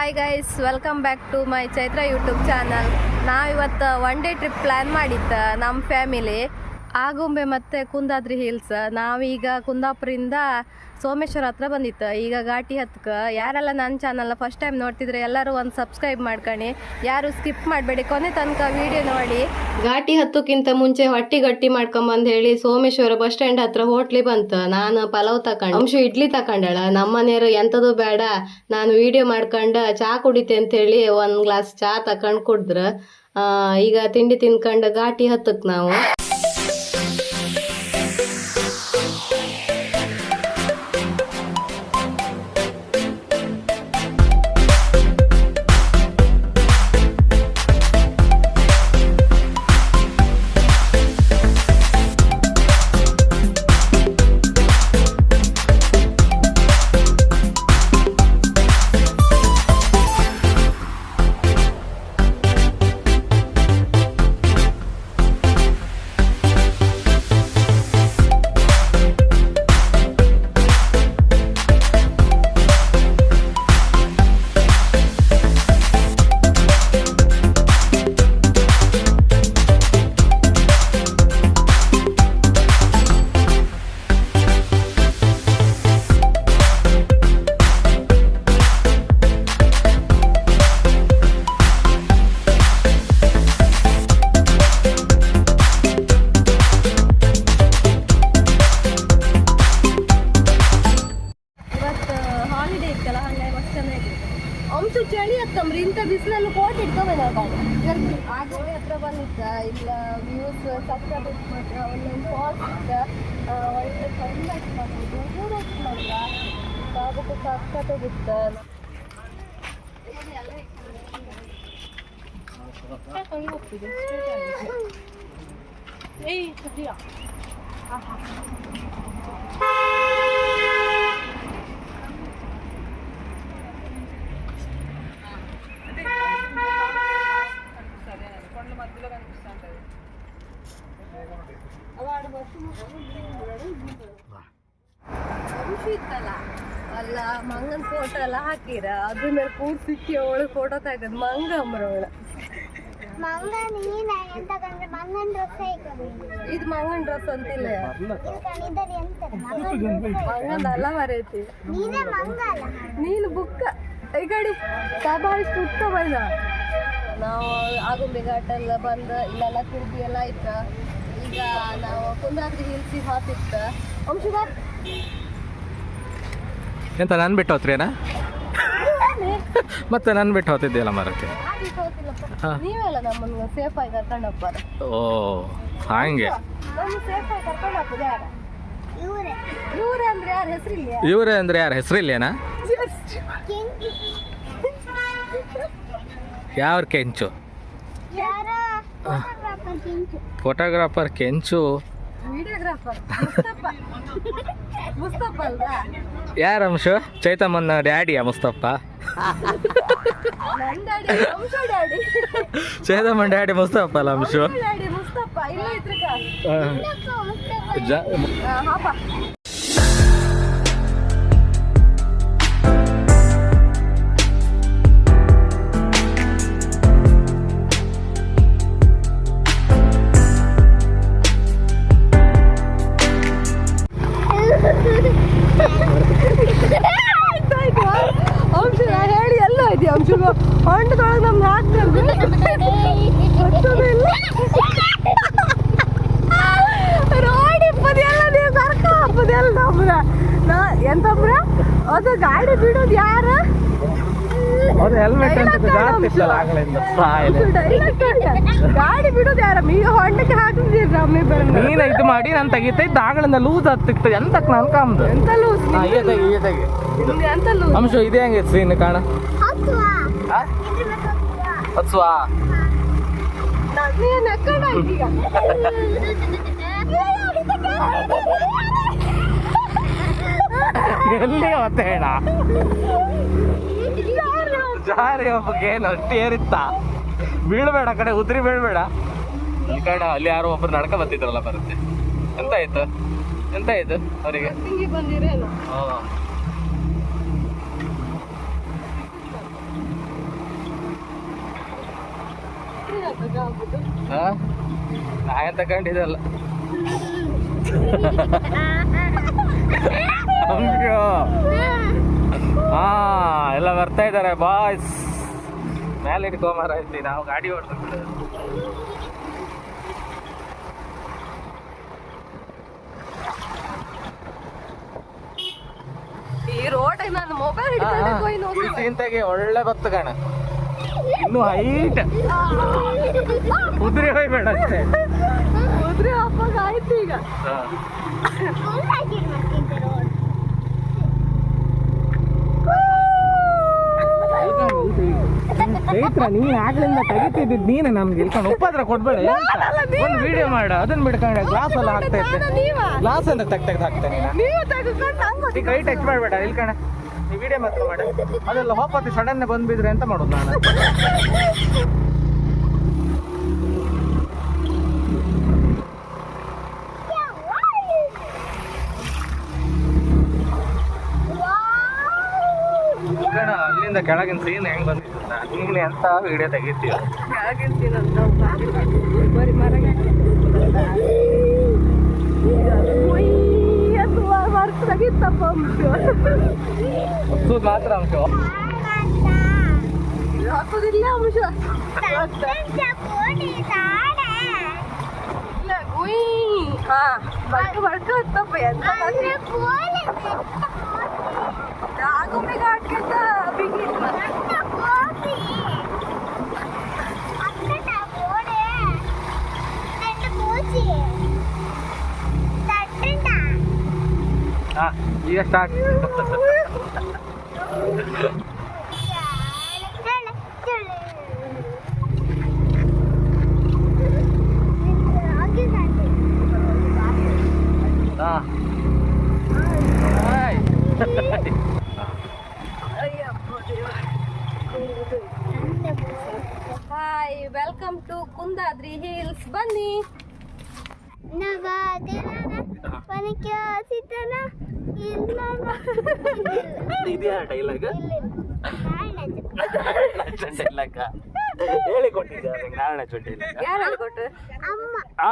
Hi guys welcome back to my Chaitra YouTube channel ನಾವಿವತ್ತು one day trip plan ಮಾಡಿತ್ತು ನಮ್ಮ family Agumbe ಮತ್ತು Kundadri hills. ನಾವೀಗ ಕುಂದಾಪುರಿಂದ ಸೋಮೇಶ್ವರ ಹತ್ರ ಬಂದಿತ್ತು. ಈಗ ಘಾಟಿ ಹತ್ಕ. ಯಾರೆಲ್ಲ ನನ್ನ ಚಾನಲ್ನ ಫಸ್ಟ್ ಟೈಮ್ ನೋಡ್ತಿದ್ರೆ ಎಲ್ಲರೂ ಒಂದು ಸಬ್ಸ್ಕ್ರೈಬ್ ಮಾಡ್ಕೊಳ್ಳಿ ಯಾರು ಸ್ಕಿಪ್ ಮಾಡಬೇಡಿ, ಕೊನೆ ತನಕ ವಿಡಿಯೋ ನೋಡಿ. ಘಾಟಿ ಹತ್ತಕ್ಕಿಂತ ಮುಂಚೆ ಹೊಟ್ಟಿ ಗಟ್ಟಿ ಮಾಡ್ಕೊಂಬಂದು ಹೇಳಿ ಸೋಮೇಶ್ವರ ಬಸ್ ಸ್ಟ್ಯಾಂಡ್ ಹತ್ರ ಹೋಟ್ಲಿ ಬಂತು. ನಾನು ಪಲಾವ್ ತಕೊಂಡು. ಅಂಶ ಇಡ್ಲಿ ತಕೊಂಡಳ. ನಮ್ಮನೆಯವರು ಎಂಥದ್ದು ಬೇಡ. ನಾನು ವಿಡಿಯೋ ಮಾಡ್ಕೊಂಡು ಚಹಾ ಕುಡಿತೆ ಅಂತೇಳಿ ಒಂದು ಗ್ಲಾಸ್ ಚಹಾ ತಕೊಂಡು ಕುಡಿದ್ರ. ಈಗ ತಿಂಡಿ ತಿನ್ಕೊಂಡು ಘಾಟಿ ಹತ್ತಕ್ಕೆ ನಾವು. ಅಂಶ ಚಳಿ ಹತ್ತಂಬ್ರಿ ಇಂಥ ಬಿಸಿಲಲ್ಲಿ ಕೋಟ್ ಇಟ್ಕೋಬೇಕು ಆಗೋಳಿ ಹತ್ರ ಬಂದಿತ್ತ ಇಲ್ಲ ವ್ಯೂಸ್ ಸಕ್ಕತ್ ಮಾತ್ರ ಒಂದೊಂದು ಫಾಲ್ಸ್ ಇತ್ತ ಆ, ಒಳ್ಳೆ ಕ್ಲೈಮೇಟ್ ಮಾಡ್ಬೋದು ದೂರ ಮಾತ್ರ ಸಾಗಕ್ಕೆ ಸಕ್ಕತ್ ಬಿತ್ತ ಹೋಗ್ತಿದೆ ಏಯ್ ಸದ್ಯ ಖುಷಿ ಹಾಕಿರ ಅದ್ರ ಮೇಲೆ ಕೂರ್ಸಿಕ್ಕಿ ಅವಳು ಫೋಟೋ ತೆಗದ್ ಮಂಗ ಅವಳ ಡ್ರೆಸ್ ಇದು ಮಂಗನ್ ಡ್ರೆಸ್ ಅಂತಿಲ್ಲ. ಮಂಗನ್ ಅಲ್ಲ ಮರೈತಿ. ನೀನೇ ಮಂಗ ಅಲ್ಲ? ನೀನು ಬುಕ್ಕ. ಈ ಕಡೆ ಸುತ್ತ ಉತ್ತ ಬೈದ ನಾವು ಆಗುಂಬೆ ಘಾಟ್ ಎಲ್ಲ ಬಂದ ಇಲ್ಲೆಲ್ಲ ತಿರುಗಿ ಎಲ್ಲ ಆಯ್ತ. ಈಗ ನಾವು ಕುಂದಾದ್ರಿ ಹಿಲ್ಸಿ ಹಾತಿತ್ತ ಅಂಶುಗಾರ್ ಎಂತ ನಾನು ಬಿಟ್ಟು ಹೋತ್ರೇನಾ ಮತ್ತೆ ನನ್ನ ಬಿಟ್ಟು ಹೋತಿದ್ದಿಲ್ಲ ಮರಕ್ಕೆ? ಹಾ. ನೀವೆಲ್ಲ ನಮ್ಮನ್ನ ಸೇಫ್ ಆಗಿ ಕರ್ಕೊಂಡು ಹೋಗ್ಬಾರ ಓ ಹಾಗೆ. ನಮ್ಮ ಸೇಫ್ ಆಗಿ ಕರ್ಕೊಂಡು ಹೋಗ್ಬೋದು ಯಾರ? ಇವರೇ. ಅಂದ್ರೆ ಯಾರ? ಹೆಸರಿಲ್ಲ ಇವರೇ ಅಂದ್ರೆ ಯಾರ? ಹೆಸರಿಲ್ಲೇನಾ? ಕೆಂಚು. ಫೋಟೋಗ್ರಾಫರ್ ಕೆಂಚು. ವಿಡಿಯೋಗ್ರಾಫರ್. ಅಲ್ವಾ? ಯಾರ ಅಂಶ? ಚೈತಮ್ಮನ ಡ್ಯಾಡಿಯಾ ಮುಸ್ತಪ್ಪ ನನ್ನ ಡ್ಯಾಡಿ ಡ್ಯಾಡಿ. ಚೈತಮ್ಮನ ಡ್ಯಾಡಿ ಮುಸ್ತಪ್ಪ ಅಲ್ಲ ಅಂಶು? ಡ್ಯಾಡಿ ಮುಸ್ತಫ. ಇಲ್ಲ ಇದ್ರಕ ಜ ಹಾಪ. ಅಂಶ ಹೊಂಡದೊಳಗೆ ನಮ್ಗೆ ಹಾಕ್ತಾರೆ ರೋಡ್ ಇಪ್ಪದೆಲ್ಲ ನೀವು ಕರ್ಕ ಹಾಕೋದೆಲ್ಲ ನಮ್ರ ನಾ ಅದು ಗಾಡಿ ಬಿಡೋದು ಯಾರ. ಗಾಡಿ ಬಿಡೋದು ಯಾರ? ಈಗ ಹೊಂಡಕ್ಕೆ ಹಾಕಿದ್ರಿ ರಮ್ಮಿ ನೀನ ಇದು ಮಾಡಿ ನಾನು ತೆಗಿತಾ ಇದ್ದ ಆಗಳಿಂದ ಲೂಸ್ ಹತ್ತಿಕ್ತದೆ ಎಂತಕ್ ನಾನು ಕಾಮ್ದು? ಎಂತ ಲೂಸ್ ಎಂತ ಲೂಸ್ ಅಂಶ ಇದೆ ಹೆಂಗೆ ಸೀನ್ ಕಾಣ. ಹತ್ಸುವಾ ಎಲ್ಲಿ ಮತ್ತೆ ಹೇಳ ಜಾರಿ ಒಬ್ಬಗೆ ಏನು? ಅಟ್ಟಿ ಏರಿತ್ತ? ಬೀಳ್ಬೇಡ ಕಡೆ ಉದ್ರಿ ಬೀಳ್ಬೇಡ. ಈ ಕಡೆ ಅಲ್ಲಿ ಯಾರೋ ಒಬ್ರು ನಡ್ಕ ಬರ್ತಿದ್ರಲ್ಲ ಬರುತ್ತೆ. ಎಂತ ಆಯ್ತು? ಎಂತ ಆಯ್ತು ಅವರಿಗೆ? ಹಾ? ತಗೊಂಡಿದ್ದಲ್ಲ. ಹಾ ಎಲ್ಲ ಬರ್ತಾ ಇದ್ದಾರೆ ಬಾಯ್ಸ್ ಮೇಲೆ ಇಟ್ಕೊಂಬಾರ ಇಲ್ಲಿ ನಾವು ಗಾಡಿ ಓಡ್ತಾ ಈ ರೋಡ್ ನಾನು ಮೊಬೈಲ್. ಇಂತಾಗೆ ಒಳ್ಳೆ ಬತ್ತು ಕಣ. ಇನ್ನು ಹೈಟ್ ಕುದುರೆ ಹೋಯ್ಬೇಡ ಅಷ್ಟೇ. ಹೋದ್ರೆ ಅಪ್ಪಾಗ ಆಯ್ತು ಈಗ. ಚೈತ್ರ ನೀನ್ ಆಗ್ಲಿಂದ ತೆಗಿತಿದ್ದಿದ್ ನೀನೆ ನಮ್ಗೆ ಇಲ್ಕೊಂಡು ಉಪದ್ರ ಕೊಡ್ಬೇಡ ಒಂದು ವಿಡಿಯೋ ಮಾಡ ಅದನ್ನ ಬಿಡ್ಕೊಂಡೆ ಗ್ಲಾಸ್ ಎಲ್ಲ ಹಾಕ್ತಾ ಇದ್ದೆ. ಗ್ಲಾಸ್ ಅಂತ ತೆಗ್ ತೆಗ್ದು ಹಾಕ್ತೇನೆ ಕೈ ಟಚ್ ಮಾಡ್ಬೇಡ ಇಲ್ಕಣ. ನೀ ವಿಡಿಯೋ ಮಾತ್ರ ಮಾಡಿ. ಅದೆಲ್ಲ ಹೋಪತಿ ಸಡನ್ ಬಂದ್ಬಿದ್ರೆ ಅಂತ ಮಾಡೋದು ನಾನು? ಅಲ್ಲಿಂದ ಕೆಳಗಿನ ಸೀನ್ ಹೆಂಗ್ ಬಂದಿದ್ದ ನೀನು ಎಂತ ವಿಡಿಯೋ ಕೆಳಗಿರ್ತೀನಂತ ಬರೀ ಮರ 갑자기 떠범쇼 굿 마트랑쇼 아프들이야무쇼 진짜 꼬리 잘해 고잉 아 말고 말고 또 뭐야 또 말고 꼬리 나고 비가 안 깼다 비기 ಈಗ ಸ್ಟಾರ್ಟ್ ಹಾ hi. Hi welcome to Kundadri hills ಬನ್ನಿ ಇದ್ಯಾ ಡೈಲಾಗ್ ಡೈಲಾಗ ಹೇಳಿ ಕೊಟ್ಟಿದ್ದಾರೆ ನಾರಾಯಣ ಚೊಡ್ಡಿ ಯಾರು ಹೇಳ್ಕೊಟ್ರು ಅಮ್ಮ ಆ